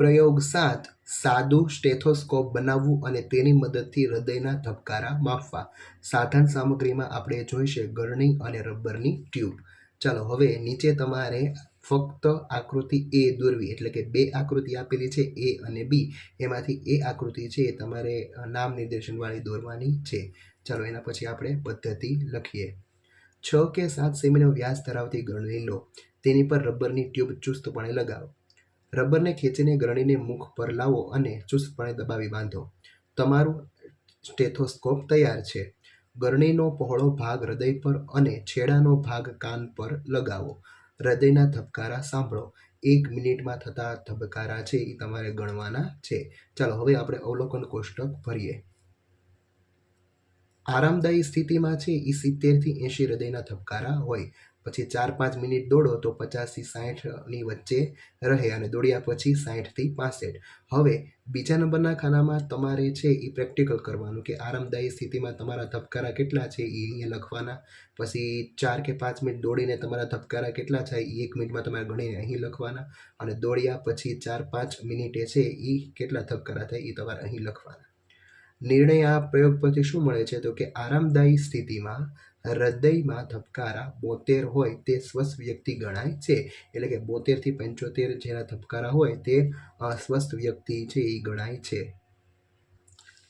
પ્રયોગ સાત, સાદું સ્ટેથોસ્કોપ બનાવવું અને તેની મદદથી હૃદયના ધબકારા માપવા. સાધન સામગ્રીમાં આપણે જોઈશે ગરણી અને રબરની ટ્યુબ. ચાલો, હવે નીચે તમારે ફક્ત આકૃતિ એ દોરવી, એટલે કે બે આકૃતિ આપેલી છે, એ અને બી. એમાંથી એ આકૃતિ છે એ તમારે નામ નિર્દેશનવાળી દોરવાની છે. ચાલો, એના પછી આપણે પદ્ધતિ લખીએ. છ કે સાત સેમીનો વ્યાસ ધરાવતી ગરણી લો. તેની પર રબરની ટ્યુબ ચુસ્તપણે લગાવો. રબરને ખેંચીને ગરણીને મુખ પર લાવો અને ચુસ્તપણે દબાવી બાંધો. તમારું સ્ટેથોસ્કોપ તૈયાર છે. ગરણીનો પહોળો ભાગ હૃદય પર અને છેડાનો ભાગ કાન પર લગાવો. હૃદયના ધબકારા સાંભળો. એક મિનિટમાં થતા ધબકારા છે એ તમારે ગણવાના છે. ચાલો, હવે આપણે અવલોકન કોષ્ટક ભરીએ. આરામદાયી સ્થિતિમાં છે એ સિત્તેરથી એંશી હૃદયના ધબકારા હોય. પછી ચાર પાંચ મિનિટ દોડો તો પચાસથી સાહીઠની વચ્ચે રહે અને દોડ્યા પછી સાહીઠથી પાસઠ. હવે બીજા નંબરના ખાનામાં તમારે છે એ પ્રેક્ટિકલ કરવાનું કે આરામદાયી સ્થિતિમાં તમારા ધબકારા કેટલા છે એ અહીંયા લખવાના. પછી ચાર કે પાંચ મિનિટ દોડીને તમારા ધબકારા કેટલા થાય એ એક મિનિટમાં તમારે ગણીને અહીં લખવાના અને દોડ્યા પછી ચાર પાંચ મિનિટે છે એ કેટલા ધબકારા થાય એ તમારે અહીં લખવાના. નિર્ણય આ પ્રયોગ પરથી શું મળે છે તો કે આરામદાયી સ્થિતિમાં હૃદયમાં ધબકારા બોતેર હોય તે સ્વસ્થ વ્યક્તિ ગણાય છે. એટલે કે બોતેરથી પંચોતેર જેના ધબકારા હોય તે સ્વસ્થ વ્યક્તિ છે એ ગણાય છે.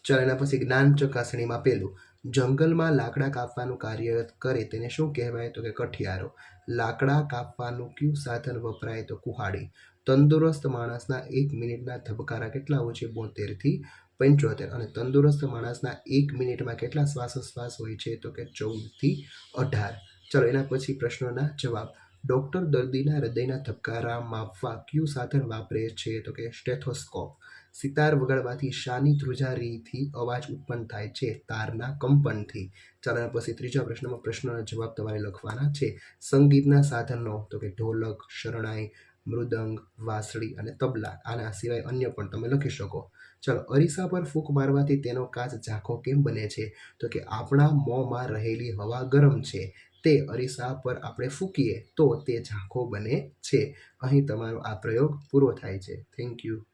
ચાલો એના પછી જ્ઞાન ચકાસણીમાં પેલું. જંગલમાં લાકડા કાપવાનું કાર્ય કરે તેને શું કહેવાય? તો કે કઠિયારો. લાકડા કાપવાનું કયું સાધન વપરાય? તો કુહાડી. તંદુરસ્ત માણસના એક મિનિટના ધબકારા કેટલા હોય છે? બોતેરથી પંચોતેર. અને તંદુરસ્ત માણસના એક મિનિટમાં કેટલા શ્વાસોશ્વાસ હોય છે? તો કે ચૌદથી અઢાર. ચલો એના પછી પ્રશ્નોના જવાબ. ડૉક્ટર દર્દીના હૃદયના ધબકારા માપવા કયું સાધન વાપરે છે તો કે સ્ટેથોસ્કોપ. સિતાર વગાડવાથી શાની ધ્રુજારીથી અવાજ ઉત્પન્ન થાય છે તારના કંપનથી. ચાલો પછી ત્રીજા પ્રશ્નમાં પ્રશ્નોના જવાબ તમારે લખવાના છે. સંગીતના સાધનો તો કે ઢોલક, શરણાઈ મૃદંગ, વાંસળી અને તબલા, આના સિવાય અન્ય પણ તમે લખી શકો. ચલો, અરીસા પર ફૂંક મારવાથી તેનો કાચ ઝાંખો કેમ બને છે? તો કે આપણા મોંમાં રહેલી હવા ગરમ છે, તે અરીસા પર આપણે ફૂંકીએ તો તે ઝાંખો બને છે. અહીં તમારો આ પ્રયોગ પૂરો થાય છે. Thank you